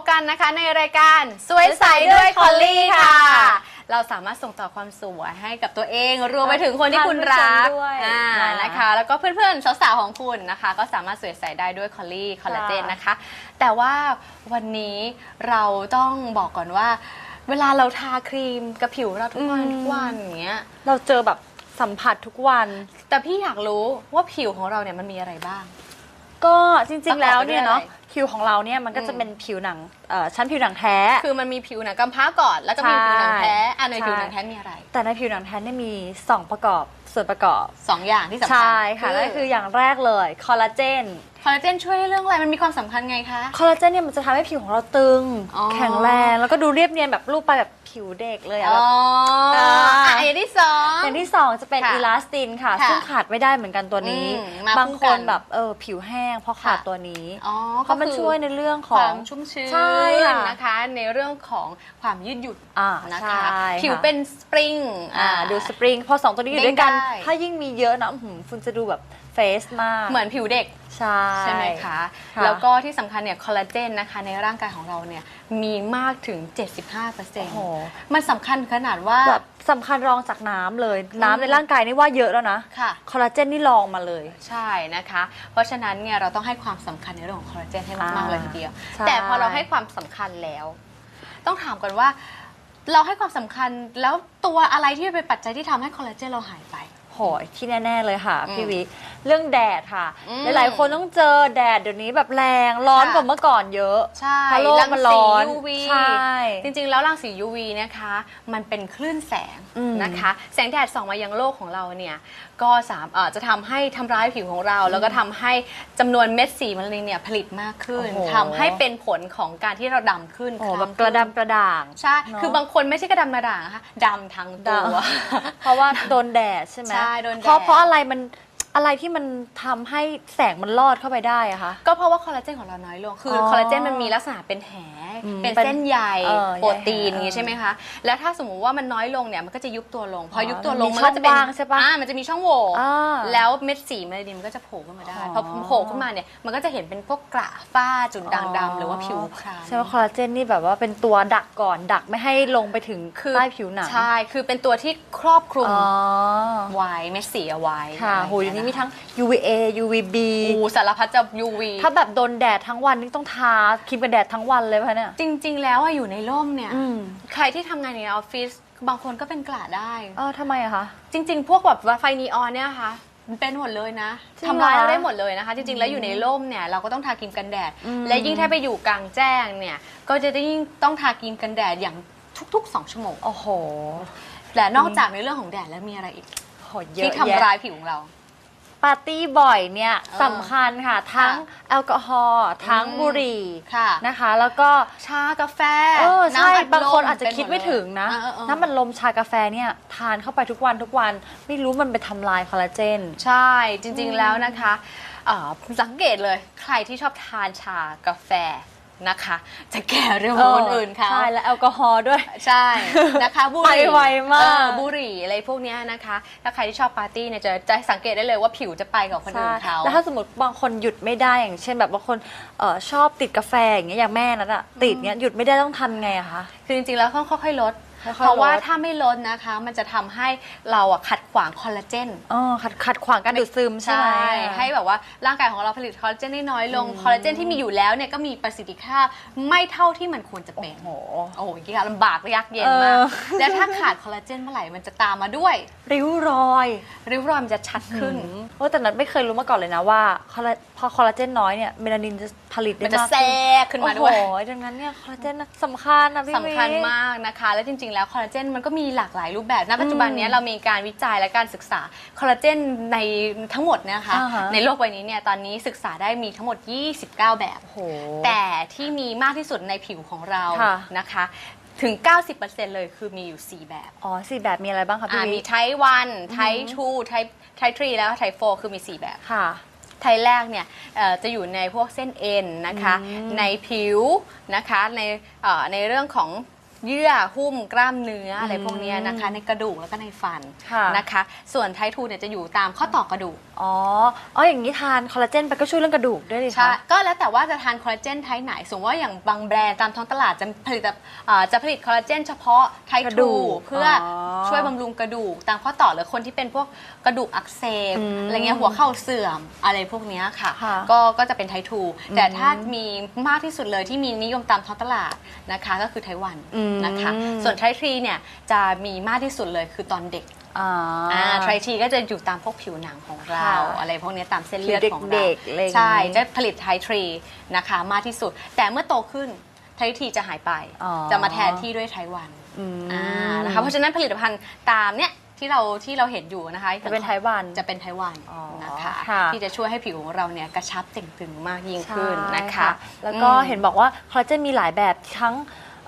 บมาพบกันนะคะในรายการสวยใสด้วยคอลลี่ค่ะ เราสามารถส่งต่อความสวยให้กับตัวเอง รวมไปถึงคนที่คุณรักท่านผู้ชมด้วยอ่าค่ะนะคะ แล้วก็เพื่อนๆสาวๆของคุณนะคะ ก็สามารถสวยใสได้ด้วยคอลลี่คอลลาเจนนะคะ แต่ว่าวันนี้เราต้องบอกก่อนว่า เวลาเราทาครีมกับผิวเราทุกวันอืมทุกวันอย่างเงี้ยเราเจอแบบสัมผัสทุกวัน แต่พี่อยากรู้ว่าผิวของเราเนี่ยมันมีอะไรบ้าง ก็จริงๆแล้วเนี่ยเนาะ ประกอบไปด้วยอะไรผิวของเราเนี่ยมันก็จะอืมเป็นผิวหนังเอ่อชั้นผิวหนังแท้ คือมันมีผิวหนังกำพร้าก่อน แล้วก็มีผิวหนังแท้อะในใช่ผิวหนังแท้มีอะไร แต่ในผิวหนังแท้เนี่ยมี 2 ประกอบส่วนประกอบสองอย่างที่สำคัญใช่ค่ะนั่นก็คืออย่างแรกเลยคอลลาเจนคอลลาเจนช่วยเรื่องอะไร มันมีความสำคัญไงคะ คอลลาเจนเนี่ยมันจะทำให้ผิวของเราตึงอ๋อแข็งแรง แล้วก็ดูเรียบเนียนแบบรูปไปแบบผิวเด็กเลยอะอ๋แบอบอ่าอะอย่างที่สองอย่างที่2จะเป็นค่ะอีลาสตินค่ะค่ะ ซึ่งขาดไม่ได้เหมือนกันตัวนี้อืมมาบางคู่คกันนแบบเออผิวแห้งเพราะขาดค่ะตัวนี้อ๋อเพราะมันก็คือช่วยในเรื่องขคอวางมชุ่มชื้นใช่ค่ะ นะคะ ในเรื่องของความยืดหยุ่นอ่านะใช่คะค่ะผิวเป็นสปริงอ่า ดูสปริง พอสองตัวนี้อยู่ด้วยกัน เด้งได้ถ้ายิ่งมีเยอะนะอื้อหือคุณจะดูแบบ เฟสมากเหมือนผิวเด็กใช่ใช่ไหมคะค่ะแล้วก็ที่สำคัญเนี่ยคอลลาเจนนะคะในร่างกายของเราเนี่ยมีมากถึง 75%โอ้โหมันสำคัญขนาดว่าแบบสำคัญรองจากน้ำเลย น้ำในร่างกายนี่ว่าเยอะแล้วนะค่ะคอลลาเจนนี่รองมาเลยใช่นะคะ เพราะฉะนั้นเนี่ยเราต้องให้ความสำคัญในเรื่องของคอลลาเจนให้มากๆอ่าเลยทีเดียวใช่แต่พอเราให้ความสำคัญแล้ว ต้องถามก่อนว่า เราให้ความสำคัญแล้วตัวอะไรที่เป็นปัจจัยที่ทำให้คอลลาเจนเราหายไป โหยที่แน่ ๆ เลยค่ะอืมพี่วิ เรื่องแดดค่ะ อืม หลายๆ คนต้องเจอแดดเดี๋ยวนี้แบบแรงร้อนค่ะกว่าเมื่อก่อนเยอะใช่เพราะโลกมันร้อน รังสี UV ใช่ จริง ๆ แล้วรังสี UV นะคะ มันเป็นคลื่นแสงอืมนะคะ แสงแดดส่องมายังโลกของเราเนี่ย ก็สามเอ่อจะทำให้ทำร้ายผิวของเรา แล้วก็ทำให้จำนวนเม็ดสีมะเร็งเนี่ยผลิตมากขึ้นโอ้โห ทำให้เป็นผลของการที่เราดำขึ้นโอ้โหคแบล้ำบกระดำกระด่าง ใช่ เนอะ คือบางคนไม่ใช่กระดำกระด่างนะคะดำทั้งตัว เพราะว่าโดนแดดใช่ไหมใช่โดนแดด เพราะเพราะอะไรมันอะไรที่มันทำให้แสงมันลอดเข้าไปได้อะคะ ก็เพราะว่าคอลลาเจนของเราน้อยลง คือออคอลลาเจนมันมีลักษณะเป็นแหอืม เป็นเป็นเส้นใยเออโปรตีนใยแหอย่างนี้ใช่ไหมคะแล้วถ้าสมมุติว่ามันน้อยลงเนี่ยมันก็จะยุบตัวลง พออยุบตัวลงมีมันก็จะเป็นช่องว่างใช่ปะอ่ามันจะมีช่องโหว่อ่าแล้วเม็ดสีเมลานินมันก็จะโผล่ขึ้นมาได้อ๋อพอโผล่ขึ้นมาเนี่ยมันก็จะเห็นเป็นพวกกระฝ้าจุดด่างดำหรือว่าผิวคล้ำใช่ว่าคอลลาเจนนี่แบบว่าเป็นตัวดักก่อนดักไม่ให้ลงไปถึงคือใต้ผิวหนังใช่คือเป็นตัวที่ครอบคลุมอ๋อไว้เม็ดสีเอาไว้ค่ะอะไรโหเดี๋ยวนี้มีะคะทั้ง UVA UVB อูสารพัดจะ UV ถ้าแบบโดนแดดทั้งวันนี่ต้องทาครีมกันแดดทั้งวันเลยป่ะเนี่ยจริง ๆ แล้วอะอยู่ในร่มเนี่ยอืมใครที่ทำงานในออฟฟิศบางคนก็เป็นกระได้ เออทำไมอะคะ จริง ๆ พวกแบบว่าไฟนีออนเนี่ยค่ะมันเป็นหมดเลยนะจริงทำร้ายเหรอเราได้หมดเลยนะคะ จริง ๆ แล้วอยู่ในร่มเนี่ยเราก็ต้องทาครีมกันแดด อืม และยิ่งถ้าไปอยู่กลางแจ้งเนี่ย ก็จะได้ยิ่งต้องทาครีมกันแดดอย่างทุกๆ2ชั่วโมงโอ้โหและนอกจากในเรื่องของแดดแล้วมีอะไรอีก โหเยอะที่ทำแยะร้ายผิวของเรา ปาร์ตี้บ่อยเนี่ยเออสำคัญค่ะ ทั้งแอลกอฮอล์ทั้งอืมบุหรี่ค่ะนะคะ แล้วก็ชากาแฟเออใช่ำอัดลมบางคนอาจจะเป็หคิดไม่ถึงนะเออเออเออน้ำมันลมชากาแฟเนี่ยทานเข้าไปทุกวันทุกวันไม่รู้มันไปทำลายคอลลาเจน ใช่จริง ๆแล้วนะคะเอ่อสังเกตเลยใครที่ชอบทานชากาแฟ นะคะ จะแก่เร็วกว่าคนอื่นเขาใช่แล้วแอลกอฮอล์ด้วย ใช่นะคะบุหรี่ไปไวมากเออบุหรี่อะไรพวกเนี้ยนะคะ ถ้าใครที่ชอบปาร์ตี้เนี่ยจะจะสังเกตได้เลยว่าผิวจะไปกับคนอื่นเขาแล้วถ้าสมมติบางคนหยุดไม่ได้อย่างเช่นแบบบางคนเออชอบติดกาแฟอย่างเงี้ยอย่างแม่นั่นอะติดเงี้ยหยุดไม่ได้ต้องทำไงอะคะ คือจริงๆแล้วต้องค่อยๆลดค่อยๆ เพราะว่าลดถ้าไม่ลดนะคะ มันจะทำให้เราอะขัดขวางคอลลาเจนอ๋อขัดขัดขวางการดูดซึมใช่ไหมให้แบบว่าร่างกายของเราผลิตคอลลาเจนได้น้อยลงคอลลาเจนที่มีอยู่แล้วเนี่ยก็มีประสิทธิภาพไม่เท่าที่มันควรจะเป็นโอ้โหโอ้โหยากลำบากยากเย็นมากเออแล้วถ้าขาดคอลลาเจนเมื่อไหร่มันจะตามมาด้วย ริ้วรอยริ้วรอยมันจะชัดขึ้นโอ้แต่นัทไม่เคยรู้มาก่อนเลยนะว่าคอลลาพอคอลลาเจนน้อยเนี่ยเมลานินจะผลิตได้มันจะมากแทรกขึ้นมาด้วยโอ้โหดังนั้นเนี่ยคอลลาเจนน่ะสำคัญนะพี่สำคัญวิมากนะคะ และจริงๆแล้วคอลลาเจนมันก็มีหลากหลายรูปแบบณปัจจุบันเนี้ยเรามีการวิจัยและการศึกษาคอลลาเจนในทั้งหมดเนยนะคะอ่าฮะ ในโลกใบนี้เนี่ยตอนนี้ศึกษาได้มีทั้งหมด 29 แบบโอ้โห แต่ที่มีมากที่สุดในผิวของเราค่ะ นะคะ ถึง 90%เลยคือมีอยู่ 4 แบบอ๋อสี่แบบมีอะไรบ้างคะพี่อ่าวิมีไทป์วันไทป์ทูไทป์ไทป์ทรีแล้วไทป์โฟคือมี 4 แบบ ค่ะ ไทป์แรกเนี่ยเอ่อจะอยู่ในพวกเส้นเอ็นนะคะอืมในผิวนะคะในเอ่อในเรื่องของ เยื่อหุ้มกล้ามเนื้ออะไรพวกเนี้ยนะคะ ในกระดูกแล้วก็ในฟันค่ะนะคะ ส่วนไททูเนี่ยจะอยู่ตามข้อต่อกระดูกอ๋ออ๋ออย่างนี้ทานคอลลาเจนไปก็ช่วยเรื่องกระดูกด้วยดิใช่คะก็แล้วแต่ว่าจะทานคอลลาเจนไทป์ไหนสมมติว่าอย่างบางแบรนด์ตามท้องตลาดจะผลิตอ่าจะผลิตคอลลาเจนเฉพาะไทกระดูทูกเพื่อออช่วยบำรุงกระดูก ตามข้อต่อหรือคนที่เป็นพวกกระดูกอักเสบอืมอะไรเงี้ยหัวเข่าเสื่อมอะไรพวกเนี้ยค่ะ ค่ะ ก็ก็จะเป็นไททูแต่อืมถ้ามีมากที่สุดเลยที่มีนิยมตามท้องตลาดนะคะ ก็คือไต้หวัน อืมนะคะ ส่วนไททรีเนี่ยจะมีมากที่สุดเลยคือตอนเด็กอ่าอ่าไทรทีก็จะอยู่ตามพวกผิวหนังของเราค่ะอะไรพวกเนี้ยตามเส้นเลือดผิวของเด็เรากๆอะไรอย่างงี้ใช่ จะผลิตไททรีนะคะมากที่สุด แต่เมื่อโตขึ้นไททรีจะหายไปอ๋อจะมาแทนที่ด้วยไทวันอืมอ่านะคะเพราะฉะนั้นผลิตภัณฑ์ตามเนี้ยที่เราที่เราเห็นอยู่นะคะจะเป็นไทวันจะเป็นไทวันอ๋อนะคะค่ะที่จะช่วยให้ผิวของเราเนี่ยกระชับเต่งตึงมากยิ่งขึ้นนะคะใช่แล้วก็อืมเห็นบอกว่าคอลลาเจนมีหลายแบบทั้ง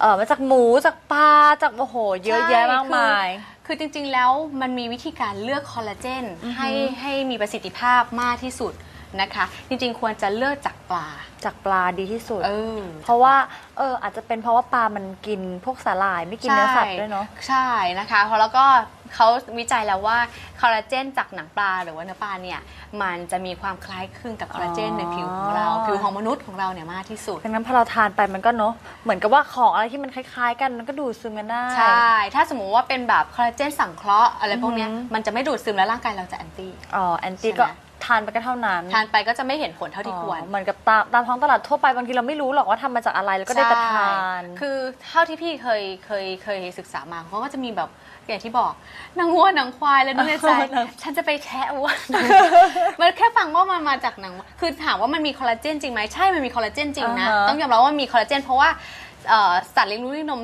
เออมาจากหมูจากปลาจากโอ้โห เยอะแยะมากมาย คือคือจริงๆ แล้วมันมีวิธีการเลือกคอลลาเจนอือฮึให้ให้มีประสิทธิภาพมากที่สุดนะคะ จริงๆ ควรจะเลือกจากปลา จากปลาดีที่สุด เออ เพราะว่าเอออาจจะเป็นเพราะว่าปลามันกินพวกสาหร่ายไม่กินเนื้อสัตว์ด้วยเนาะ ใช่นะคะเพราะแล้วก็ เขาวิจัยแล้วว่าคอลลาเจนจากหนังปลาหรือว่าเนื้อปลาเนี่ยมันจะมีความคล้ายคลึงกับคอลลาเจนอ๋อในผิวของเรา ผิวของมนุษย์ของเราเนี่ยมากที่สุด ดังนั้นพอเราทานไปมันก็เนาะเหมือนกับว่าของอะไรที่มันคล้ายๆ กันมันก็ดูดซึมกันได้ ใช่ ถ้าสมมุติว่าเป็นแบบคอลลาเจนสังเคราะห์อะไรพวกเนี้ยอือหือมันจะไม่ดูดซึมแล้วร่างกายเราจะแอนตี้อ๋อแอนตี้ใช่ไหมก็ทานไปก็เท่านั้น ทานไปก็จะไม่เห็นผลเท่าที่ควรอ๋อเหมือนกับตามตามท้องตลาดทั่วไปบางทีเราไม่รู้หรอกว่าทำมาจากอะไรแล้วก็ได้แต่ทานใช่คือเท่าที่พี่เคยเคยเคยศึกษามาเขาก็จะมีแบบ อย่างที่บอกนางวัวนางควายแล้วนึกในใจนางฉันจะไปแคะวัวมันแค่ฟังว่ามันมาจากหนังวัวคือถามว่ามันมีคอลลาเจนจริงไหมใช่มันมีคอลลาเจนจริงนะอ่าฮะต้องยอมรับว่ามีคอลลาเจนเพราะว่าเอ่อสัตว์เลี้ยงลูกด้วยนม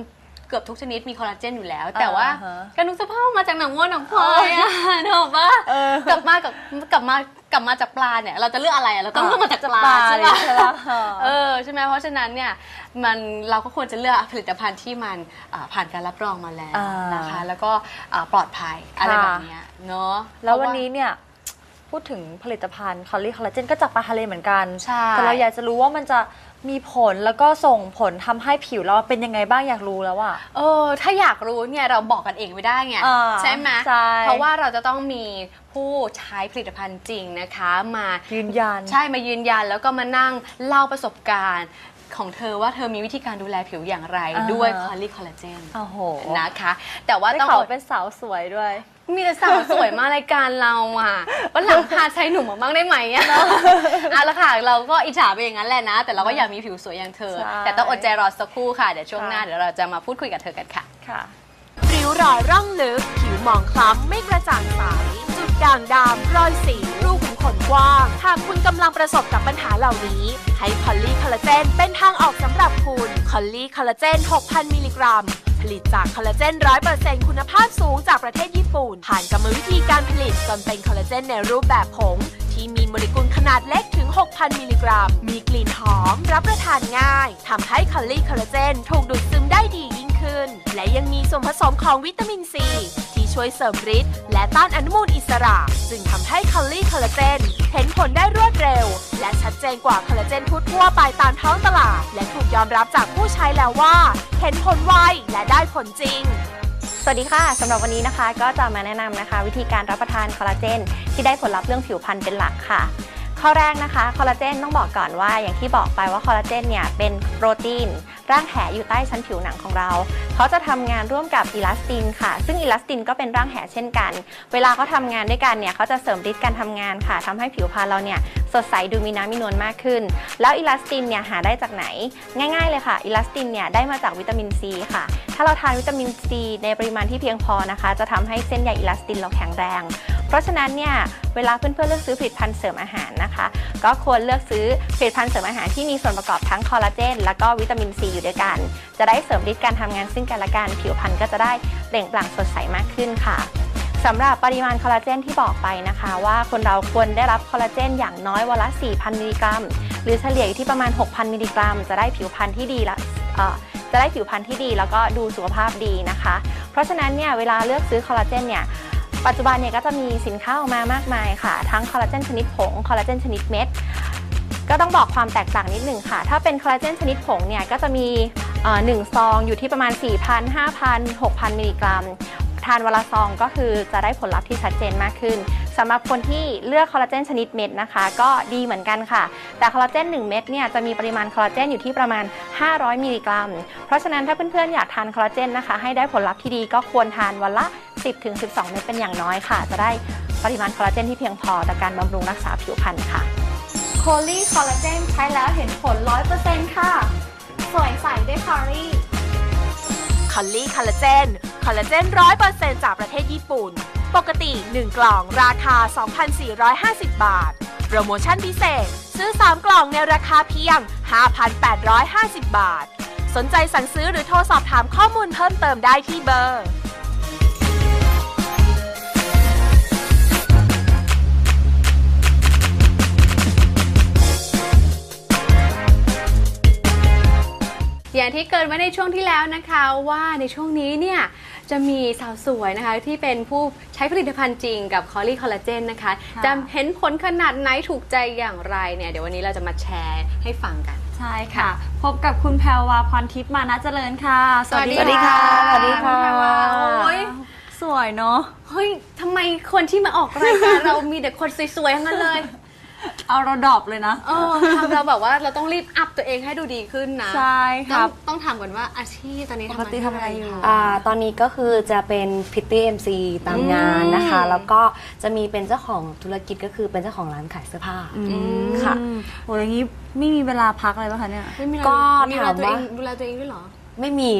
เกือบทุกชนิดมีคอลลาเจนอยู่แล้ว แต่ว่าอ่าฮะการนึกสภาพมาจากหนังวัวหนังควายอะนึกออกปะเออ กลับมากับกลับมากลับมาจากปลาเนี่ย เราจะเลือกอะไรอะเราต้องเลือกมาจากปลาใช่เลยปะ ใช่ปะเออใช่ไหมเพราะฉะนั้นเนี่ยมันเราก็ควรจะเลือกผลิตภัณฑ์ที่มันอ่าผ่านการรับรองมาแล้วอ่านนะคะแล้วก็อ่าปลอดภัยอะไรค่ะ แบบเนี้ยเนาะแล้วเพวันราะานี้เนี่ย พูดถึงผลิตภัณฑ์คอลลี่คอลลาเจนก็จากปลาทะเลเหมือนกัน ใช่ แต่เราอยากจะรู้ว่ามันจะ มีผลแล้วก็ส่งผลทำให้ผิวเราเป็นยังไงบ้างอยากรู้แล้วอะเออถ้าอยากรู้เนี่ยเราบอกกันเองไม่ได้ไงอ่าใช่ไหมใช่ เพราะว่าเราจะต้องมีผู้ใช้ผลิตภัณฑ์จริงนะคะมา ยืนยัน ใช่มายืนยันแล้วก็มานั่งเล่าประสบการณ์ของเธอว่าเธอมีวิธีการดูแลผิวอย่างไรอ่าฮะ ด้วยคอลลีคอลลาเจนโอ้โหนะคะ แต่ว่าได้ต้องข่าวอดเป็นสาวสวยด้วย มีแต่สาวสวยมารายการเราอะวันหลังพาชายหนุ่มมาบ้างได้ไหมอะเอาละค่ะ เราก็อิจฉาไปอย่างนั้นแหละนะ แต่เราก็อยากมีผิวสวยอย่างเธอใช่แต่ต้องอดใจรอสักครู่ค่ะ เดี๋ยวช่วงหน้าค่ะเดี๋ยวเราจะมาพูดคุยกับเธอกันค่ะ ค่ะริ้วรอยร่องลึก ผิวหมองคล้ำไม่กระจ่างใสจุดด่างดำรอยสีรูขุมขนกว้างหากคุณกำลังประสบกับปัญหาเหล่านี้ ให้คอลลี่คอลลาเจนเป็นทางออกสำหรับคุณคอลลี่คอลลาเจน 6,000 มิลลิกรัม ผลิตจากคอลลาเจนร้อยเปอร์เซ็นคุณภาพสูงจากประเทศญี่ปุ่น ผ่านกรรมวิธีการผลิตจนเป็นคอลลาเจนในรูปแบบผง ที่มีโมเลกุลขนาดเล็กถึง 6,000 มิลลิกรัม มีกลิ่นหอม รับประทานง่าย ทำให้คอลลี่คอลลาเจนถูกดูดซึมได้ดียิ่งขึ้น และยังมีส่วนผสมของวิตามินซี ที่ช่วยเสริมฤทธิ์และต้านอนุมูลอิสระ จึงทำให้คอลลี่คอลลาเจน เห็นผลได้รวดเร็ว และชัดเจนกว่าคอลลาเจนทั่วไปตามท้องตลาด และถูกยอมรับจากผู้ใช้แล้วว่า เห็นผลไวและได้ผลจริงสวัสดีค่ะ สำหรับวันนี้นะคะก็จะมาแนะนำนะคะ วิธีการรับประทานคอลลาเจน ที่ได้ผลลัพธ์เรื่องผิวพรรณเป็นหลักค่ะ ข้อแรกนะคะคอลลาเจนต้องบอกก่อนว่าอย่างที่บอกไปว่าคอลลาเจนเนี่ยเป็นโปรตีนร่างแหอยู่ใต้ชั้นผิวหนังของเรา เขาจะทำงานร่วมกับอิลาสตินค่ะ ซึ่งอิลาสตินก็เป็นร่างแหเช่นกัน เวลาเขาทำงานด้วยกันเนี่ยเขาจะเสริมฤทธิ์การทำงานค่ะทำให้ผิวพรรณเราเนี่ยสดใสดูมีน้ำมีนวลมากขึ้น แล้วอิลาสตินเนี่ยหาได้จากไหน ง่ายๆเลยค่ะอิลาสตินเนี่ยได้มาจากวิตามินซีค่ะ ถ้าเราทานวิตามินซีในปริมาณที่เพียงพอนะคะ จะทำให้เส้นใยอิลาสตินเราแข็งแรง เพราะฉะนั้นเนี่ยเวลาเพื่อนๆเลือกซื้อผลิตภัณฑ์เสริมอาหารนะคะ ก็ควรเลือกซื้อผลิตภัณฑ์เสริมอาหารที่มีส่วนประกอบทั้งคอลลาเจนแล้วก็วิตามินซีอยู่ด้วยกัน จะได้เสริมฤทธิ์การทำงานซึ่งกันและกันผิวพรรณก็จะได้เปล่งปลั่งสดใสมากขึ้นค่ะสำหรับปริมาณคอลลาเจนที่บอกไปนะคะ ว่าคนเราควรได้รับคอลลาเจนอย่างน้อยวันละ 4,000 มิลลิกรัม หรือเฉลี่ยอยู่ที่ประมาณ 6,000 มิลลิกรัม จะได้ผิวพรรณที่ดีละจะได้ผิวพรรณที่ดีแล้วก็ดูสุขภาพดีนะคะ เพราะฉะนั้นเนี่ยเวลาเลือกซื้อคอลลาเจนเนี่ย ปัจจุบันเนี่ยก็จะมีสินค้าออกมามากมายค่ะ ทั้งคอลลาเจนชนิดผง คอลลาเจนชนิดเม็ด ก็ต้องบอกความแตกต่างนิดหนึ่งค่ะ ถ้าเป็นคอลลาเจนชนิดผงเนี่ยก็จะมีหนึ่งซองอยู่ที่ประมาณ 4,000 5,000 6,000 มิลลิกรัม ทานวันละซองก็คือจะได้ผลลัพธ์ที่ชัดเจนมากขึ้นสำหรับคนที่เลือกคอลลาเจนชนิดเม็ดนะคะ ก็ดีเหมือนกันค่ะ แต่คอลลาเจน1 เม็ดเนี่ยจะมีปริมาณคอลลาเจนอยู่ที่ประมาณ 500 มิลลิกรัม เพราะฉะนั้นถ้าเพื่อนๆอยากทานคอลลาเจนนะคะให้ได้ผลลัพธ์ที่ดีก็ควรทานวันละ 10-12 เม็ดเป็นอย่างน้อยค่ะ จะได้ปริมาณคอลลาเจนที่เพียงพอต่อการบำรุงรักษาผิวพรรณค่ะ โคลีคอลลาเจนใช้แล้วเห็นผล 100%ค่ะ สวยใสได้คอรี่คอลลี่คอลลาเจนคอลลาเจนร้อยเปอร์เซ็นต์จากประเทศญี่ปุ่น ปกติ 1 กล่องราคา 2,450 บาท โปรโมชั่นพิเศษ ซื้อ 3 กล่องในราคาเพียง 5,850 บาท สนใจสั่งซื้อหรือโทรสอบถามข้อมูลเพิ่มเติมได้ที่เบอร์ อย่างที่เกรินไว้ในช่วงที่แล้วนะคะว่าในช่วงนี้เนี่ยจะมีสาวสวยนะคะที่เป็นผู้ใช้ผลิตภัณฑ์จริงกับคอลลี่คอลลาเจนนะคะ ค่ะ จะเห็นผลขนาดไหนถูกใจอย่างไรเนี่ยเดี๋ยววันนี้เราจะมาแชร์ให้ฟังกัน ใช่ค่ะ พบกับคุณแพรวาพรทิพย์มานะเจริญค่ะสวัสดีสวัสดีค่ะสวัสดีค่ะโอ้ยสวยเนาะ เฮ้ยทำไมคนที่มาออกรายการ เรามีแต่คนสวยๆทั้งนั้นเลย เอาเราดรอปเลยนะ เออทำเราแบบว่าเราต้องรีบอัพตัวเองให้ดูดีขึ้นนะใช่คต้อรังบต้องถามก่อนว่าอาชีพตอนนี้ปกติทำอะไรอยู่คะอ่าตอนนี้ก็คือจะเป็นพิตตี้เอ็มซีตามงานนะคะอืมแล้วก็จะมีเป็นเจ้าของธุรกิจก็คือเป็นเจ้าของร้านขายเสื้อผ้าค่ะโอ้ยอย่างนี้ไม่มีเวลาพักเลยป่ะคะเนี่ย ไม่มีอะไรก็มีถามดูแลตัวเองว่าดูแลตัวเองด้วยเหรอ ไม่มี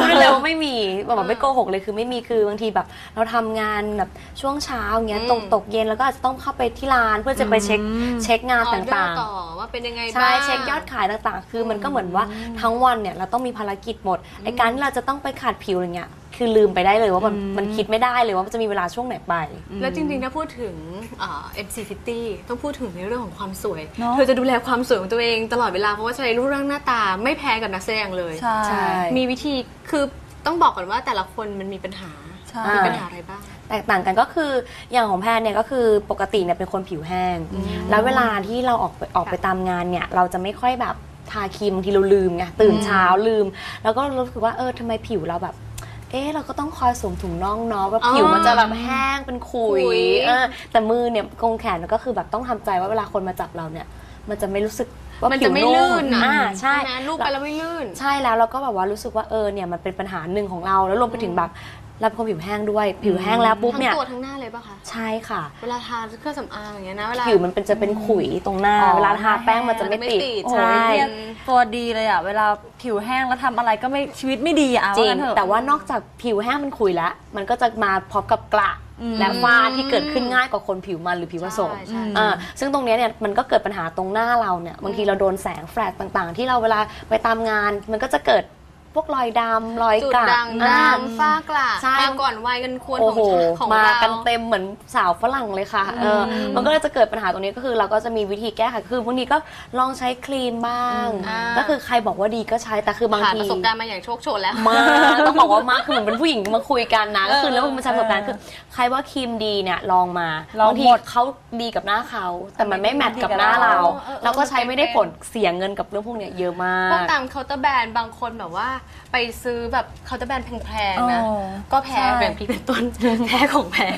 พูดได้เลยว่าไม่มีแบบไม่โกหกเลยคือไม่มีคือบางทีแบบ เราทำงานแบบช่วงเช้าอย่างเงี้ยอืมตกตกเย็นแล้วก็อาจจะต้องเข้าไปที่ร้านเพื่อจะไปเช็คอืมเช็คงานออตเดอางร์ๆต่อว่าเป็นยังไงใช่บ้างเช็คยอดขายต่างๆ คือมันก็เหมือนว่าทั้งวันเนี่ยเราต้องมีภารกิจหมดไอการที่เราจะต้องไปขาดผิวอย่างเงี้ย คือลืมไปได้เลยว่ามันมันคิดไม่ได้เลยว่ามันจะมีเวลาช่วงไหนไป แล้วจริงๆถ้าพูดถึงเอ่อ MC50 ต้องพูดถึงในเรื่องของความสวยเนอะเธอจะดูแลความสวยของตัวเองตลอดเวลาเพราะว่าใช้รูปร่างหน้าตาไม่แพ้กับนักแสดงเลยใช่ใช่มีวิธีคือต้องบอกก่อนว่าแต่ละคนมันมีปัญหาใช่มีปัญหาอะไรบ้าง แตกต่างกันก็คืออย่างของแพนเนี่ยก็คือปกติเนี่ยเป็นคนผิวแห้ง แล้วเวลาที่เราออกไปออกไปตามงานเนี่ยเราจะไม่ค่อยแบบทาครีมบางทีเราลืมไงตื่นเช้าลืม แล้วก็รู้สึกว่าเออทำไมผิวเราแบบ เอ๊ะเราก็ต้องคอยสวมถุงน่องเนาะว่าอ๋อผิวมันจะแบบแห้งเป็นขุยขุยเออแต่มือเนี่ยกรงแขนก็คือแบบต้องทำใจว่าเวลาคนมาจับเราเนี่ย มันจะไม่รู้สึกว่ามันผิจะวไม่นุ่ลื่นมนะอ่าใช่ไหมรูปไปแล้วไม่ลื่น ใช่แล้วเราก็แบบว่ารู้สึกว่าเออเนี่ยมันเป็นปัญหาหนึ่งของเราแล้วรวมไปถึงแบบ เราเป็นคนผิวแห้งด้วย ผิวแห้งแล้วปุ๊บทั้งเนี่ยตัวทั้งหน้าเลยป่ะคะใช่ค่ะ เวลาทาเครื่องสำอางอย่างเงี้ยนะเวลา ผิวมันเป็นจะเป็นขุยตรงหน้า อ๋อ เวลาทาแป้งมันจะไม่ไม่ติดติด โอ้ใช่ยเนี่ยตัวดีเลยอะ เวลาผิวแห้งแล้วทำอะไรก็ไม่ชีวิตไม่ดีอะจริว่างงั้นเถอะ แต่ว่านอกจากผิวแห้งมันขุยแล้ว มันก็จะมาพร้อมกับกระอืม และฝ้าที่เกิดขึ้นง่ายกว่าคนผิวมันหรือผิวผสม ใช่ใช่ อ่าซึ่งตรงเนี้ยเนี่ยมันก็เกิดปัญหาตรงหน้าเราเนี่ยบางทีเราโดนแสงแฟลชต่างๆ ที่เราเวลาไปตามงาน มันก็จะเกิด พวกรอยดำรอยจุดกระด่างอ่าดำฝ้ากระใช่ มาก่อนวัยกันควรโอ้ของโหของมาเรา กันเต็มเหมือนสาวฝรั่งเลยค่ะเอออมันก็เลยจะเกิดปัญหาตรงนี้ก็คือ เราก็จะมีวิธีแก้ไขคือบางทีก็ลองใช้ครีมบ้างอ่า ก็คือใครบอกว่าดีก็ใช้แต่คือบางผ่านที ประสบการณ์มาอย่างโชคโชนแล้ว มากต้องบอกว่ามากคือเหมือนเป็นผู้หญิงมาคุยกันนะก็คือเออแล้วมันใช้ประสบการณ์คือใครว่าครีมดีเนี่ยลองมาลองบางทีหมดเขาดีกับหน้าเขา แต่มันไม่แมทกับหน้าเราเราก็ใช้ไม่ได้ผลเสียเงินกับเรื่องพวกเนี้ยเยอะมาพวกก ตามเคาน์เตอร์แบรนด์บางคนแบบว่าไปซื้อแบบเคาน์เตอร์แบรนด์แพงๆนะ อ๋อก็แพ้ใช่ แบบพี่เป็นต้น แพ้ของแพง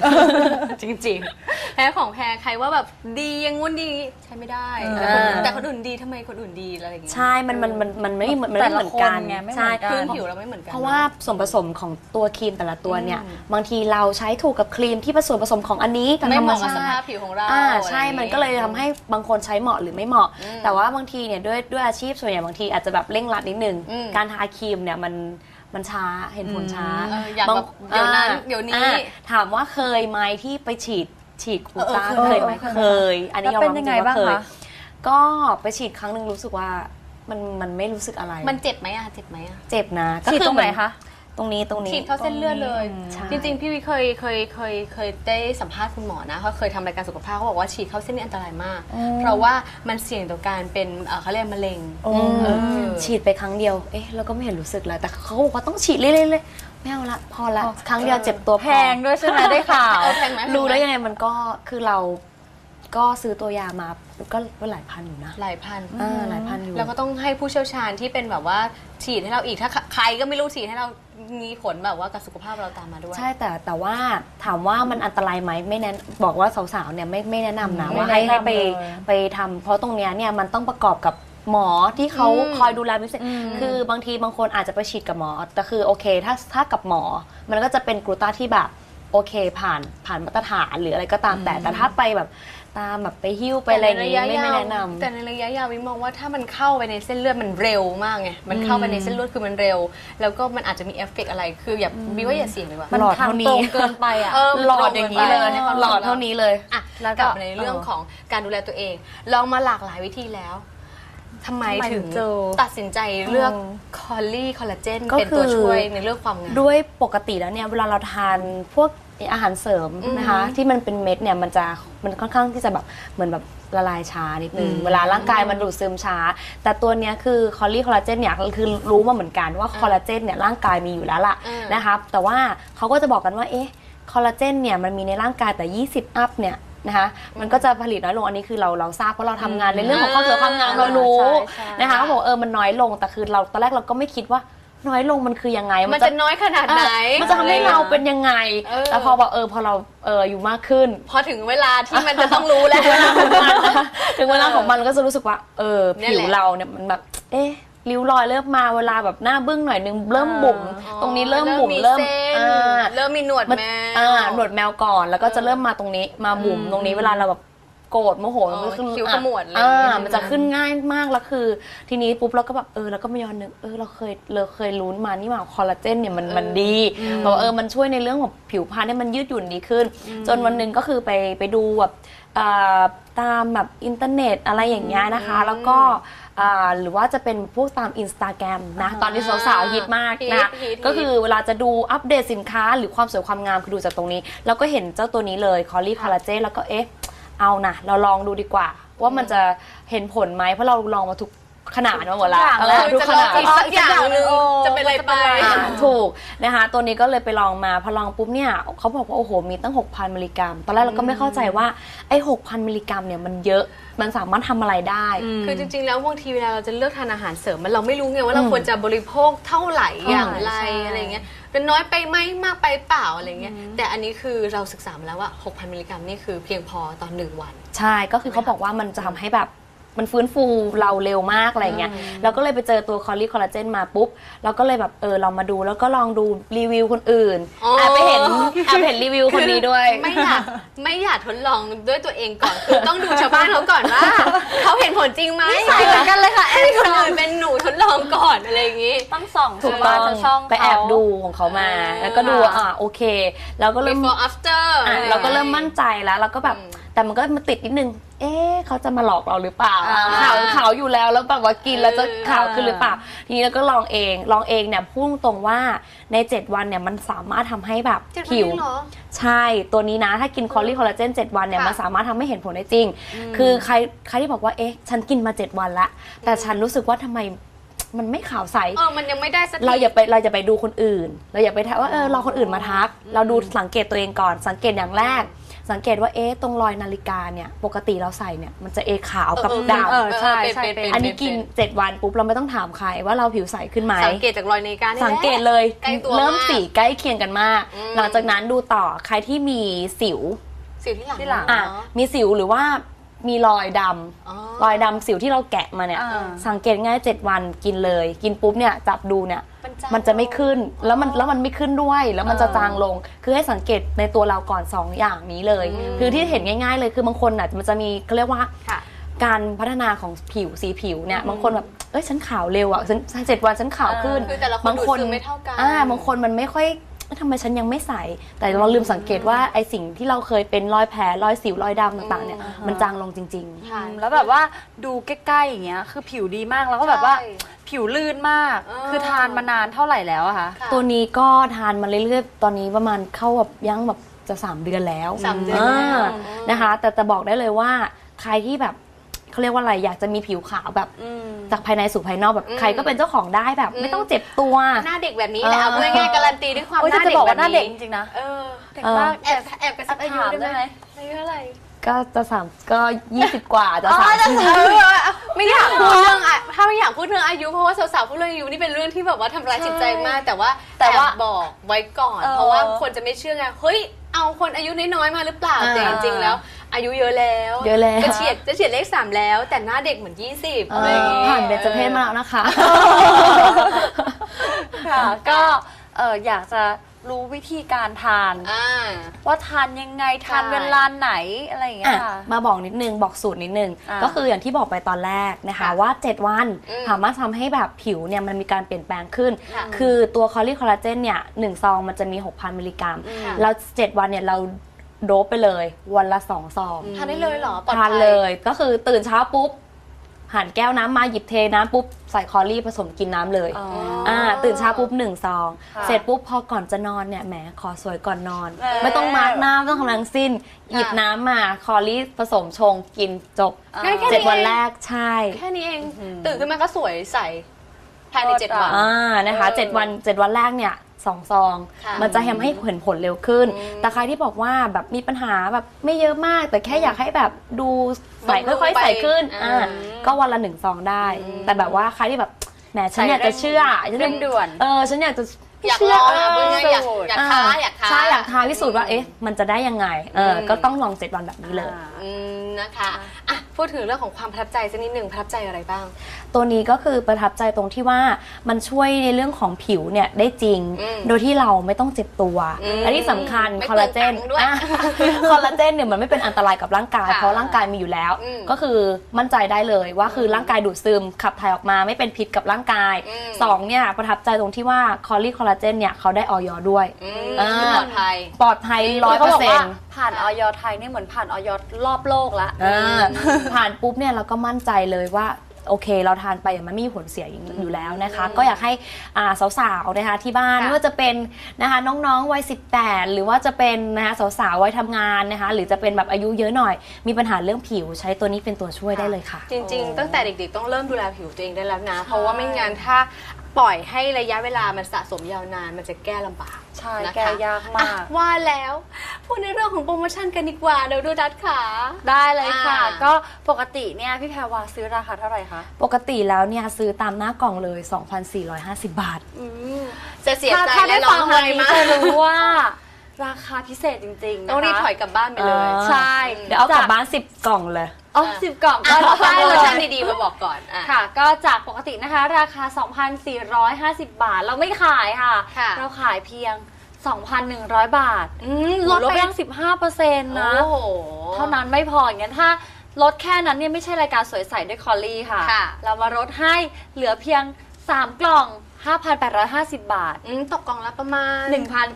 จริงๆ แพ้ของแพงใครว่าแบบดีอยังงู้นดีใช้ไม่ได้เออแต่คนแต่คนอื่นดีทำไมคนอื่นดีอะไรอย่างเงี้ยใช่ มันมันมันมันไม่เหมือนมันแต่ไม่ละเหมือนกันคนไงไม่เหมืใช่อนกันพื้นผิวเราไม่เหมือนกัน เพราะว่าส่วนผสมของตัวครีมแต่ละตัวเนี่ย อืม บางทีเราใช้ถูกกับครีมที่ผสมผสมของอันนี้กับไม่ธรเหรมมาะกับชาสภาพติผิวของเราอ่าอะไรใช่อย่างงี้ มันก็เลยทำให้บางคนใช้เหมาะหรือไม่เหมาะ อืมแต่ว่าบางทีเนี่ยด้วยด้วยอาชีพส่วนใหญ่บางทีอาจจะแบบเร่งรัดนิดนึง อืมการทาครีมเนี่ยมันมันช้าเห็นผลช้าเอออยากแบบเดี๋ยวนั้นเดี๋ยวนี้ อ่าถามว่าเคยไหมที่ไปฉีดฉีดคูต้าเออเคยไหมเคย เคย อันนี้ยอมแล้วเป็รับนจยังริไงงๆว่าเคยบ้างคะก็ไปฉีดครั้งหนึ่งรู้สึกว่ามันมันไม่รู้สึกอะไรมันเจ็บไหมอะเจ็บไหมอะ เจ็บนะฉีดตรงไหนเมือคะ ตรงนี้ตรงนี้ฉีดเข้าเส้นเลือดเลย ใช่จริงๆ พี่วิเคยเคยเคยเคยได้สัมภาษณ์คุณหมอนะเขาเคยทำรายการสุขภาพเขาบอกว่าฉีดเข้าเส้นนี่อันตรายมากอ๋อเพราะว่ามันเสี่ยงต่อการเป็นเอ่อเขาเรียกมะเร็ง โอ้อืมเออ ฉีดไปครั้งเดียว เอ๊ะแล้วก็ไม่เห็นรู้สึกเลย แต่เขาบอกว่าต้องฉีดเรื่อยๆเลยไม่เอาละ พอละ ครั้งเดียวเจ็บตัวพอแพงด้วยใช่ไหมได้ข่าว เออแพงไหมรู้ได้ยังไงมันก็ คือเรา ก็ซื้อตัวยามาก็ก็หลายพันอยู่นะ หลายพันอ่าหลายพันอยู่ แล้วก็ต้องให้ผู้เชี่ยวชาญที่เป็นแบบว่าฉีดให้เราอีกถ้าใครก็ไม่รู้ฉีดให้เรามีผลแบบว่ากับสุขภาพเราตามมาด้วย ใช่แต่แต่ว่าถามว่ามันอันตรายไหมไม่แนะบอกว่าสาวๆเนี่ยไม่ไม่แนะนำนะไม่ว่าให้แนะนำให้ไปเลยไปทำเพราะตรงเนี้ยเนี่ยมันต้องประกอบกับหมอที่เขาอืมคอยดูแลพิเศษคือบางทีบางคนอาจจะไปฉีดกับหมอ แต่คือโอเคถ้าถ้ากับหมอ มันก็จะเป็นกลูตาที่แบบโอเคผ่านผ่านมาตรฐานหรืออะไรก็ตามแต่แต่ถ้าไปแบบ ตามแบบไปหิ้วไปอะไรอย่างงี้ไม่ไม่แนะนำ แต่ในระยะยาววิมองว่าถ้ามันเข้าไปในเส้นเลือดมันเร็วมากไงมันเข้าไปในเส้นเลือดคือมันเร็ว แล้วก็มันอาจจะมีเอฟเฟกต์อะไรคืออย่าวิว่าอย่าเสี่ยงเลยว่ะมันหลอดเท่านี้ทงตรงเกินไปอะ เออหลอดอย่างนี้เลยให้ความหลอดเท่านี้เลย อะแล้วก็กลับมาในเรื่องของการดูแลตัวเอง ลองมาหลากหลายวิธีแล้วทำไมทำไมถึงเจอตัดสินใจเลือกอืมคอลลี่คอลลาเจนก็เป็นตัวคือ ช่วยในเรื่องความงาม ด้วยปกติแล้วเนี่ยเวลาเราทานพวก อาหารเสริมนะคะอืมที่มันเป็นเม็ดเนี่ยมันจะมันค่อนข้างที่จะแบบเหมือนแบบละลายช้านิดนึงอืมเวลาร่างกายมันดูดซึมช้า แต่ตัวเนี้ยคือคอลลี่คอลลาเจนเนี่ยคือรู้มาเหมือนกันว่าคอลลาเจนเนี่ยร่างกายมีอยู่แล้วล่ะอืมนะคะแต่ว่าเขาก็จะบอกกันว่าเอ๊ะคอลลาเจนเนี่ยมันมีในร่างกายแต่ 20 อัพเนี่ยนะคะมันก็จะผลิตน้อยลงอันนี้คือเราเราทราบเพราะเราทำงานในเรื่องของความสวยความงามเรารู้ใช่ใช่นะคะเขาบอกเออมันน้อยลงแต่คือเราตอนแรกเราก็ไม่คิดว่า น้อยลงมันคือยังไงมันจะน้อยขนาดไหนเออมันจะทำให้เราเป็นยังไงเออแต่พอบอกเออพอเราเอออยู่มากขึ้น พอถึงเวลาที่มันจะต้องรู้แล้วถึงเวลาของมันก็จะรู้สึกว่า เออเนี่ยผิวแหละเราเนี่ยมันแบบ เอ๊ะริ้วรอยเริ่มมาเวลาแบบหน้าบึ้งหน่อยนึงเริ่มบุ๋มอ๋อตรงนี้เริ่มบุ๋มเริ่เริ่มมมีเส้นอ่าเริ่มมีหนวดมันแมวอ่าหนวดแมวก่อนแล้วก็จะเริ่มมาตรงนี้มาบุ๋มอืมตรงนี้เวลาเราแบบ โกรธโมโหอ๋อมันก็ขึ้นคิ้วขมวดอะไรอ่าอย่างเงี้ยมันจะขึ้นง่ายมากแล้วคือ ทีนี้ปุ๊บเราก็แบบเออเราก็ไม่ย้อนนึกเออเราเคยเราเคยรู้มานี่หว่าคอลลาเจนเนี่ยมันมันดีบอกว่าเออมันช่วยในเรื่องของผิวพรรณให้มันยืดหยุ่นดีขึ้น จนวันหนึ่งก็คือไปไปดูแบบอ่าตามแบบอินเทอร์เน็ตอะไรอย่างเงี้ยนะคะ แล้วก็อ่าหรือว่าจะเป็นพวกตามอินสตาแกรมนะ ตอนนี้สาวๆฮิตมากฮิตนะฮิต ก็คือเวลาจะดูอัปเดตสินค้าหรือความสวยความงามคือดูจากตรงนี้ แล้วก็เห็นเจ้าตัวนี้เลยคอลลี่คอลลาเจนแล้วก็เอ๊ะ เอานะเราลองดูดีกว่า ว่ามันจะเห็นผลไหมเพราะเราลองมาทุก ขนาดมาหมดแล้วทุกอย่างเอแล้อวทุกขนาดอีกสักอย่างหนึงเออจะเป็นอะไรไป อ่าถูกนะคะ ตัวนี้ก็เลยไปลองมาพอลองปุ๊บเนี่ยเขาบอกว่าโอ้โหมีตั้ง 6,000มิลลิกรัม ตอนแรกเราก็ไม่เข้าใจว่าไอ้6,000มิลลิกรัมเนี่ยมันเยอะมันสามารถทำอะไรได้ คือจริงๆ แล้วบางทีเวลาเราจะเลือกทานอาหารเสริมมันเราไม่รู้ไงว่าเราอืมควรจะบริโภคเท่าไหร่เท่าไหร่อย่างไรใช่ อะไรเงี้ยเป็นน้อยไปไหมมากไปเปล่าอะไรเงี้ยแต่อันนี้คือเราศึกษามาแล้วว่า 6,000 มิลลิกรัมนี่คือเพียงพอตอนหนึ่งวัน ใช่ก็คือเขาบอกว่ามันจะทำให้แบบ มันฟื้นฟูเราเร็วมากอะไรเงี้ยเราก็เลยไปเจอตัวคอลลี่คอลลาเจนมาปุ๊บเราก็เลยแบบเออลองมาดูแล้วก็ลองดูรีวิวคนอื่นอ๋ออ่อะไปเห็นอะไปเห็นรีวิวคนนี้ด้วย ไม่อยากไม่อยากทดลองด้วยตัวเองก่อนคือต้องดูชาวบ้านเขาก่อนว่าเขาเห็นผลจริงไหมใช่เหมือนกันเลยค่ะแอให้บคนอื่นเป็นหนูทดลองก่อนอะไรอย่างงี้ต้องส่องถูกว่าต้องจะช่องไปแอบดูของเขามาอ่าแล้วก็ดูอ่าโอเค แล้วก็เริ่ม before after อะเราก็เริ่มมั่นใจแล้วเราก็แบบอืม แต่มันก็มาติดนิดนึง เอ๊ะเขาจะมาหลอกเราหรือเปล่าอ่าขาวขาวอยู่แล้วแล้วแบบว่ากินแล้วจะเออขาวขึ้นหรือเปล่า ทีนี้เราก็ลองเอง ลองเองเนี่ยพูดตรงๆว่าใน 7 วันเนี่ยมันสามารถทำให้แบบเจ็ดวันผิว เองเหรอ ใช่ ตัวนี้นะ ถ้ากินคอลลี่คอลลาเจน 7 วันเนี่ย ค่ะมันสามารถทำให้เห็นผลได้จริง คือใครใครที่บอกว่า เอ๊ะ ฉันกินมา 7 วันละ แต่ฉันรู้สึกว่าทำไมมันไม่ขาวใส เออมันยังไม่ได้สักที เราอย่าไปเราอย่าไปดูคนอื่น เราอย่าไปทักว่าเออรอคนอื่นมาทัก เราดูสังเกตตัวเองก่อน สังเกตอย่างแรก สังเกตว่าเอ๊ะตรงรอยนาฬิกาเนี่ยปกติเราใส่เนี่ยมันจะเอขาวกับเออดำเออใช่เป็นใช่เป็นเป็นเป็นอันนี้กิน 7 วันปุ๊บเราไม่ต้องถามใครว่าเราผิวใสขึ้นไหมสังเกตจากรอยนาฬิกานี่แหละสังเกตเลยใกล้ตัวเริ่มมากสีใกล้เคียงกันมากอืมหลังจากนั้นดูต่อใครที่มีสิวสิวที่หลังที่หลังอะเนาะมีสิวหรือว่ามีรอยดำอ๋อรอยดำสิวที่เราแกะมาเนี่ยอ่าสังเกตง่าย 7 วันกินเลย กินปุ๊บเนี่ยจับดูเนี่ย มันจางมันจะไม่ขึ้นแล้วมันแล้วมันไม่ขึ้นด้วย แล้วมันจะเออจางลง คือให้สังเกตในตัวเราก่อน 2 อย่างนี้เลยอืมคือที่เห็นง่ายๆเลยคือบางคนอะมันจะมีเขาเรียกว่าค่ะการพัฒนาของผิวสีผิวเนี่ยบางคนแบบเอ้ยฉันขาวเร็วอะฉันเจ็ดวันฉันขาวขึ้นคือแต่ละคนบางคนดูดซึมไม่เท่ากันอ่าบางคนมันไม่ค่อยเอ้ยทำไมฉันยังไม่ใส แต่เราลืมสังเกตว่าไอสิ่งที่เราเคยเป็นรอยแผลรอยสิวรอยดำต่างๆเนี่ยมันจางลงจริงๆค่ะแล้วแบบว่าดูใกล้ๆอย่างเงี้ยคือผิวดีมากแล้วก็แบบว่าใช่ ผิวลื่นมาก เออ คือทานมานานเท่าไหร่แล้วอะคะ ค่ะ ตัวนี้ก็ทานมาเรื่อยๆ ตอนนี้ประมาณเข้าแบบยังแบบจะ 3 เดือนแล้วสามเดือนแล้วานะคะ แต่แต่บอกได้เลยว่าใครที่แบบเขาเรียกว่าอะไรอยากจะมีผิวขาวแบบจากภายในสู่ภายนอกแบบอืมใครก็เป็นเจ้าของได้แบบ อืม ไม่ต้องเจ็บตัว หน้าเด็กแบบนี้แหละเออเอาพูดง่ายๆการันตีด้วยความโอ้ยหจะน้าจะเด็กบอกแบว่าบหน้าเด็กนี้จริงๆนะ เออเด็กมาก แอบแอบกระซิบอายุถามได้ได้ไหไหมม อายุเท่าไหร่ ก็จะสามก็ยี่สิบกว่าจะสามสิบ เออไม่อยากพูดเรื่องอะถ้าไม่อยากพูดเรื่องอายุเพราะว่าสาวๆพูดเรื่องอายุนี่เป็นเรื่องที่แบบว่าทำร้ายจิตใจมาก แต่ว่าแต่ว่าอบบอกไว้ก่อน เออเพราะว่าคนจะไม่เชื่อไงเฮ้ยเอาคนอายุน้อยๆมาหรือเปล่าอ่าแต่จริงๆแล้ว อายุเยอะแล้วเยอะแล้ว จะเฉียดจะเฉียดเลขสามแล้ว แต่หน้าเด็กเหมือน20เออะไรออย่างงี้ผ่านเบญจเพศมาแล้วนะคะ ค่ะก็เอออยากจะ รู้วิธีการทาน อ่า ว่าทานยังไงทานใช่ เวลาไหนอะไรอย่างเงี้ยอะค่ะ มาบอกนิดนึงบอกสูตรนิดนึง อ่าก็คืออย่างที่บอกไปตอนแรกนะคะ ค่ะว่า 7 วันอืมสามารถทำให้แบบผิวเนี่ยมันมีการเปลี่ยนแปลงขึ้น ค่ะ คือตัวคอลลีคอลลาเจนเนี่ยหนึ่งซองมันจะมี 6,000 มิลลิกรัมค่ะแล้ว7วันเนี่ยเราโดบไปเลยวันละ 2 ซอง ทานได้เลยเหรอปลอดทานภัยเลยก็คือตื่นเช้าปุ๊บ หันแก้วน้ำมาหยิบเทน้ำปุ๊บใส่คอลลี่ผสมกินน้ำเลยอ๋ออ่าตื่นเช้าปุ๊บหนึ่งซองค่ะเสร็จปุ๊บพอก่อนจะนอนเนี่ยแหมขอสวยก่อนนอนแล้วไม่ต้องมาร์กหน้าไม่ต้องทำอะไรทั้งสิ้น หยิบน้ำมาคอลลี่ผสมชงกินจบง่ายแค่นี้ เจ็ดวันเองแรกใช่ แค่นี้เองอืมตื่นขึ้นมาก็สวยใสภายในเจ็ดวัน อ่านะคะเออเจ็ดวันเจ็ดวันแรกเนี่ย สองซอง ค่ะมันจะทำให้เห็นผลเร็วขึ้น อืมแต่ใครที่บอกว่าแบบมีปัญหาแบบไม่เยอะมาก แต่แค่อยากให้แบบดูใสบำรุงค่อยๆใสขึ้นไปอ่าอืมก็วันละหนึ่งซองได้ อืมแต่แบบว่าใครที่แบบแหมฉันอยากจะเชื่อฉันเร่งด่วน เออฉันอยากจะ อยากเชื่ลองอะเพูดง่ายๆอยากสูตรอยากท้าอยากท้า ใช่อยากท้าพิสูจน์ว่าเอ๊ะมันจะได้ยังไงเอออม ก็ต้องลองเจ็ดวันแบบนี้เลย อืมนะคะอะพูดถึงเรื่องของความประทับใจสักนิดหนึ่งประทับใจอะไรบ้าง ตัวนี้ก็คือประทับใจตรงที่ว่ามันช่วยในเรื่องของผิวเนี่ยได้จริง อืมโดยที่เราไม่ต้องเจ็บตัว อืมและที่สำคัญไม่คอลลาเจนเปลืองตังค์ด้วยอะคอลลาเจนเนี่ยมันไม่เป็นอันตรายกับร่างกาย ค่ะเพราะร่างกายมีอยู่แล้ว อืมก็คือมั่นใจได้เลยว่าคือร่างกายดูดซึมขับถ่ายออกมาไม่เป็นพิษกับร่างกายอืม สองเนี่ยประทับใจตรงที่ว่าคอลลีคอลลาเจนเนี่ยเขาได้ออยด้วยอืมอ่าปลอดภัยปลอดภัยร้อยเขาเปอบอกร์เซ็นว่าต์ ผ่านออยไทยเนี่ยเหมือนผ่านออยรอบโลกละ อ่าผ่านปุ๊บเนี่ยเราก็มั่นใจเลยว่าโอเค เราทานไปมันไม่มีผลเสียอย่างนี้อยู่แล้วนะคะ ก็อยากให้อ่าสาวๆนะคะที่บ้านค่ะไม่ว่าจะเป็นนะคะน้องๆวัย18 หรือว่าจะเป็นนะคะสาวๆวัยทำงานนะคะหรือจะเป็นแบบอายุเยอะหน่อย มีปัญหาเรื่องผิวใช้ตัวนี้เป็นตัวช่วยได้เลยค่ะ จริงๆ ตั้งแต่เด็กๆ ต้องเริ่มดูแลผิวตัวเองได้แล้วนะ เพราะว่าไม่งั้นถ้า ปล่อยให้ระยะเวลามันสะสมยาวนานมันจะแก้ลำบากใช่นะคะแก้ยากมาก อะว่าแล้วพูดในเรื่องของโปรโมชั่นกันดีกว่าเดี๋ยวดูดัดขา ได้เลยค่ะ อ่า ก็ปกติเนี่ยพี่แพรวาซื้อราคาเท่าไหร่คะ ปกติแล้วเนี่ยซื้อตามหน้ากล่องเลย 2,450 บาทจะเสียถ้าใจถ้าได้และร้ฟัองงวัไห้นนี้มาก จะรู้ว่า ราคาพิเศษจริงๆนะคะต้องรีบถอยกลับบ้านไปเลยอ่าใช่ เดี๋ยวเอากลับบ้าน 10 กล่องเลย อ๋อสิบกล่องก็อะได้โปรเลโมชั่นยดีๆมาบอกก่อนอะ ค่ะ ก็จากปกตินะคะ ราคา 2,450 บาท เราไม่ขายค่ะ ค่ะ เราขายเพียง 2,100 บาทอืมลลดดไปไปตั้ง15เปอร์เซ็นต์นะ โอ้โห เท่านั้นไม่พออย่างนั้นถ้าลดแค่นั้นเนี่ยไม่ใช่รายการสวยใสด้วยคอลลี่ค่ะ ค่ะ เรามาลดให้เหลือเพียง 3 กล่อง 5,850 บาท อืมตกกล่องละประมาณ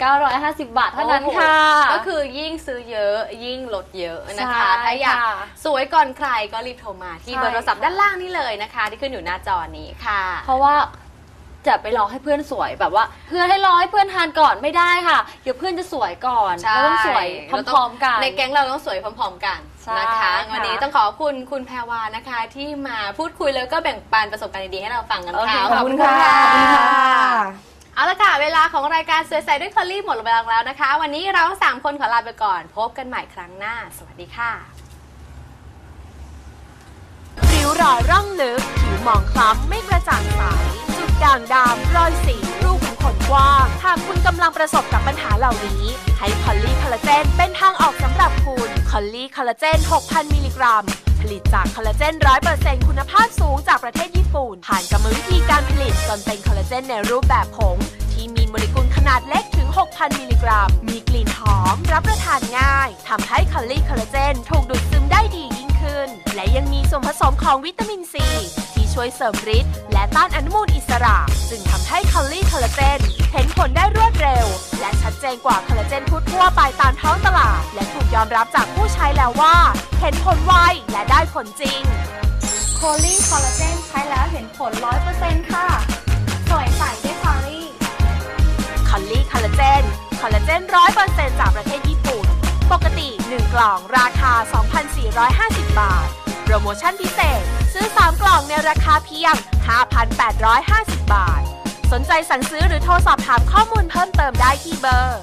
1,950 บาทเท่านั้นโอ้โหค่ะ ก็คือยิ่งซื้อเยอะยิ่งลดเยอะนะคะใช่ถ้าอยากค่ะสวยก่อนใครก็รีบโทรมาที่ใช่เบอร์โทรศัพท์ค่ะด้านล่างนี่เลยนะคะ ที่ขึ้นอยู่หน้าจอนี้ค่ะ เพราะว่าจะไปรอให้เพื่อนสวยแบบว่า เพื่อนให้รอให้เพื่อนทานก่อนไม่ได้ค่ะ เดี๋ยวเพื่อนจะสวยก่อนใช่เราต้องสวยพร้อมๆกันในแก๊งเราต้องสวยพร้อมๆกันใช่ นะคะค่ะ วันนี้ต้องขอบคุณคุณแพรวานะคะ ที่มาพูดคุยแล้วก็แบ่งปันประสบการณ์ดีๆให้เราฟังกันโอเคค่ะ ขอบคุณค่ะ เอาละค่ะ เวลาของรายการสวยใสด้วยคอลลี่หมดเวลาแล้วนะคะ วันนี้เราทั้งสามคนขอลาไปก่อน พบกันใหม่ครั้งหน้า สวัสดีค่ะ ริ้วรอยร่องลึก ผิวหมองคล้ำไม่กระจ่างใส จุดด่างดำรอยสีรูขุ มขนกว้าง หากคุณกำลังประสบกับปัญหาเหล่านี้ ให้คอลลี่คอลลาเจนเป็นทางออกสำหรับคุณ คอลลี่คอลลาเจน 6,000 มิลลิกรัม ผลิตจากคอลลาเจน 100%คุณภาพสูงจากประเทศญี่ปุ่น ผ่านกรรมวิธีการผลิตจนเป็นคอลลาเจนในรูปแบบผง ที่มีโมเลกุลขนาดเล็กถึง 6,000 มิลลิกรัม มีกลิ่นหอม รับประทานง่าย ทำให้คอลลี่คอลลาเจนถูกดูดซึมได้ดี ขึ้น และยังมีส่วนผสมของวิตามินซี ที่ช่วยเสริมฤทธิ์และต้านอนุมูลอิสระ จึงทำให้คอลลี่คอลลาเจนเห็นผลได้รวดเร็ว และชัดเจนกว่าคอลลาเจนทั่วๆไปตามท้องตลาด และถูกยอมรับจากผู้ใช้แล้วว่า เห็นผลไวและได้ผลจริงโคลีคอลลาเจนใช้แล้วเห็นผล 100%ค่ะ สวยใสด้วยคอลลี่คอลลี่คอลลาเจน คอลลาเจนร้อยเปอร์เซ็นต์จากประเทศญี่ ปกติ 1 กล่องราคา 2,450 บาท โปรโมชั่นพิเศษ ซื้อ 3 กล่องในราคาเพียง 5,850 บาท สนใจสั่งซื้อหรือโทรสอบถามข้อมูลเพิ่มเติมได้ที่เบอร์